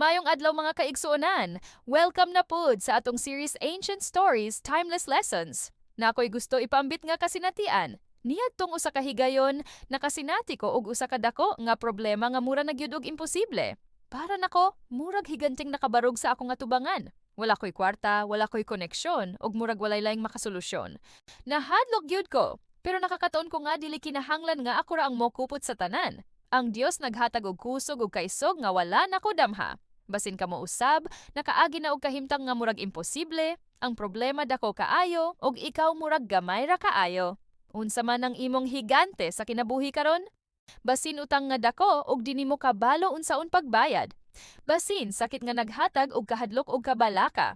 Mayong adlaw mga kaigsuonan. Welcome na pod sa atong series Ancient Stories, Timeless Lessons. Na ako'y gusto ipambit nga kasinatian. Niyad tong usa ka higayon, nakasinati ko og usa ka dako nga problema nga mura nagyud og imposible. Para nako, murag higanting nakabarog sa akong atubangan. Wala ko'y kwarta, wala ko'y koneksyon, og murag walay laing makasolusyon. Nahadlok gyud ko, pero nakakataon ko nga dili kinahanglan nga ako ra ang mokupot sa tanan. Ang Dios naghatag og kusog ug kaisog nga wala nako damha. Basin ka mo usab, nakaagi na og kahimtang nga murag imposible, ang problema dako kaayo og ikaw murag gamay ra kaayo. Unsa man ang imong higante sa kinabuhi karon? Basin utang nga dako og dini mo kabalo unsaon pagbayad. Basin sakit nga naghatag og kahadlok og kabalaka.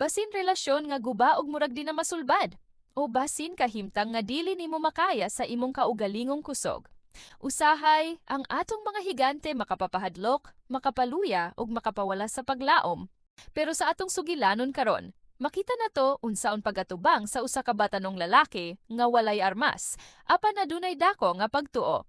Basin relasyon nga guba og murag di na masulbad. O basin kahimtang nga dili nimo makaya sa imong kaugalingong kusog. Usahay, ang atong mga higante makapapahadlok, makapaluya ug makapawala sa paglaom. Pero sa atong sugilanon karon, makita na to unsaon pagatubang sa usa ka batanong lalaki nga walay armas, apan adunay dako nga pagtuo.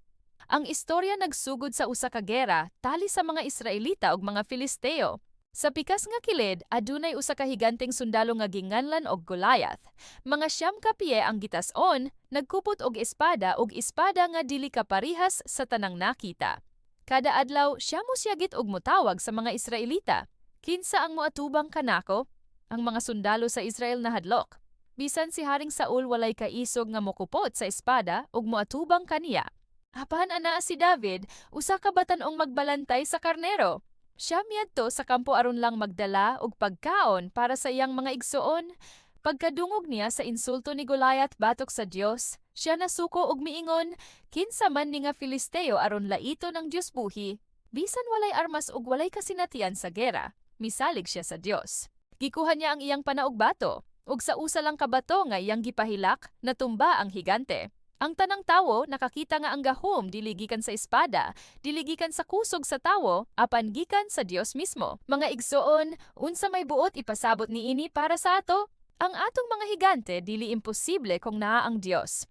Ang istorya nagsugod sa usa ka gera tali sa mga Israelita ug mga Filisteo. Sa pikas nga kilid, adunay usa ka higanteng sundalo nga ginganlan og Goliath. Mga siyam ka piye ang gitas-on, nagkupot og espada og espada nga dili kaparihas sa tanang nakita. Kada adlaw, siya mo siyagit og mutawag sa mga Israelita. Kinsa ang moatubang kanako? Ang mga sundalo sa Israel nahadlok. Bisan si Haring Saul walay kaisog nga mokupot sa espada ug moatubang kaniya. Apan ana si David, usa ka batanong magbalantay sa karnero. Siya miyadto sa kampo aron lang magdala og pagkaon para sa iyang mga igsuon. Pagkadungog niya sa insulto ni Goliath batok sa Dios, siya nasuko og miingon, kinsa man ni nga Filisteo aron laito ng Dios buhi. Bisan walay armas ug walay kasinatian sa gera, misalig siya sa Dios. Gikuha niya ang iyang panaog bato, ug sa usa lang ka bato nga iyang gipahilak, natumba ang higante. Ang tanang tawo nakakita nga ang gahom dili gikan sa espada, dili gikan sa kusog sa tawo, apan gikan sa Dios mismo. Mga igsoon, unsa may buot ipasabot niini para sa ato? Ang atong mga higante dili imposible kung naa ang Dios.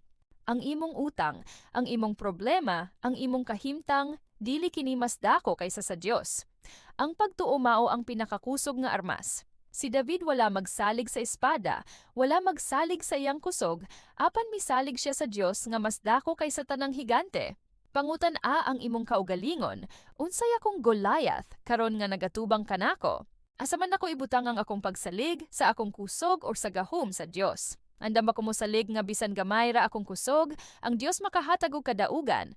Ang imong utang, ang imong problema, ang imong kahimtang, dili kini mas dako kaysa sa Dios. Ang pagtuo mao ang pinakakusog nga armas. Si David wala magsalig sa espada, wala magsalig sa iyang kusog, apan misalig siya sa Dios nga mas dako kaysa tanang higante. Pangutan a ang imong kaugalingon, unsay akong Goliath karon nga nagatubang kanako. Asa man ako ibutang ang akong pagsalig sa akong kusog or sa gahom sa Dios. Andam ako mo salig nga bisan gamay ra akong kusog, ang Dios makahatag og kadaugan.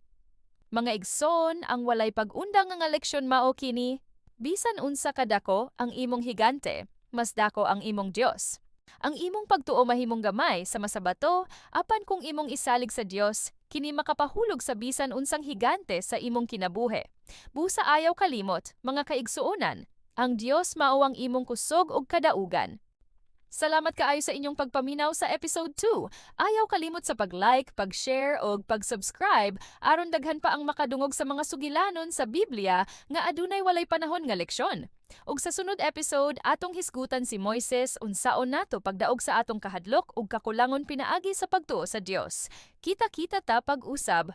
Mga igsoon, ang walay pag-undang nga leksyon mao kini, bisan unsa kadako ang imong higante, mas dako ang imong Dios. Ang imong pagtuo mahimong gamay sa masabato, apan kung imong isalig sa Dios, kini makapahulog sa bisan unsang higante sa imong kinabuhi. Busa ayaw kalimot, mga kaigsuonan, ang Dios mao ang imong kusog ug kadaugan. Salamat kaayo sa inyong pagpaminaw sa episode 2. Ayaw kalimot sa pag-like, pag-share o pag-subscribe aron daghan pa ang makadungog sa mga sugilanon sa Biblia nga adunay walay panahon nga leksyon. Ug sa sunod episode, atong hisgutan si Moises unsaon nato pagdaog sa atong kahadlok ug kakulangon pinaagi sa pagtuo sa Dios. Kita-kita ta pag-usab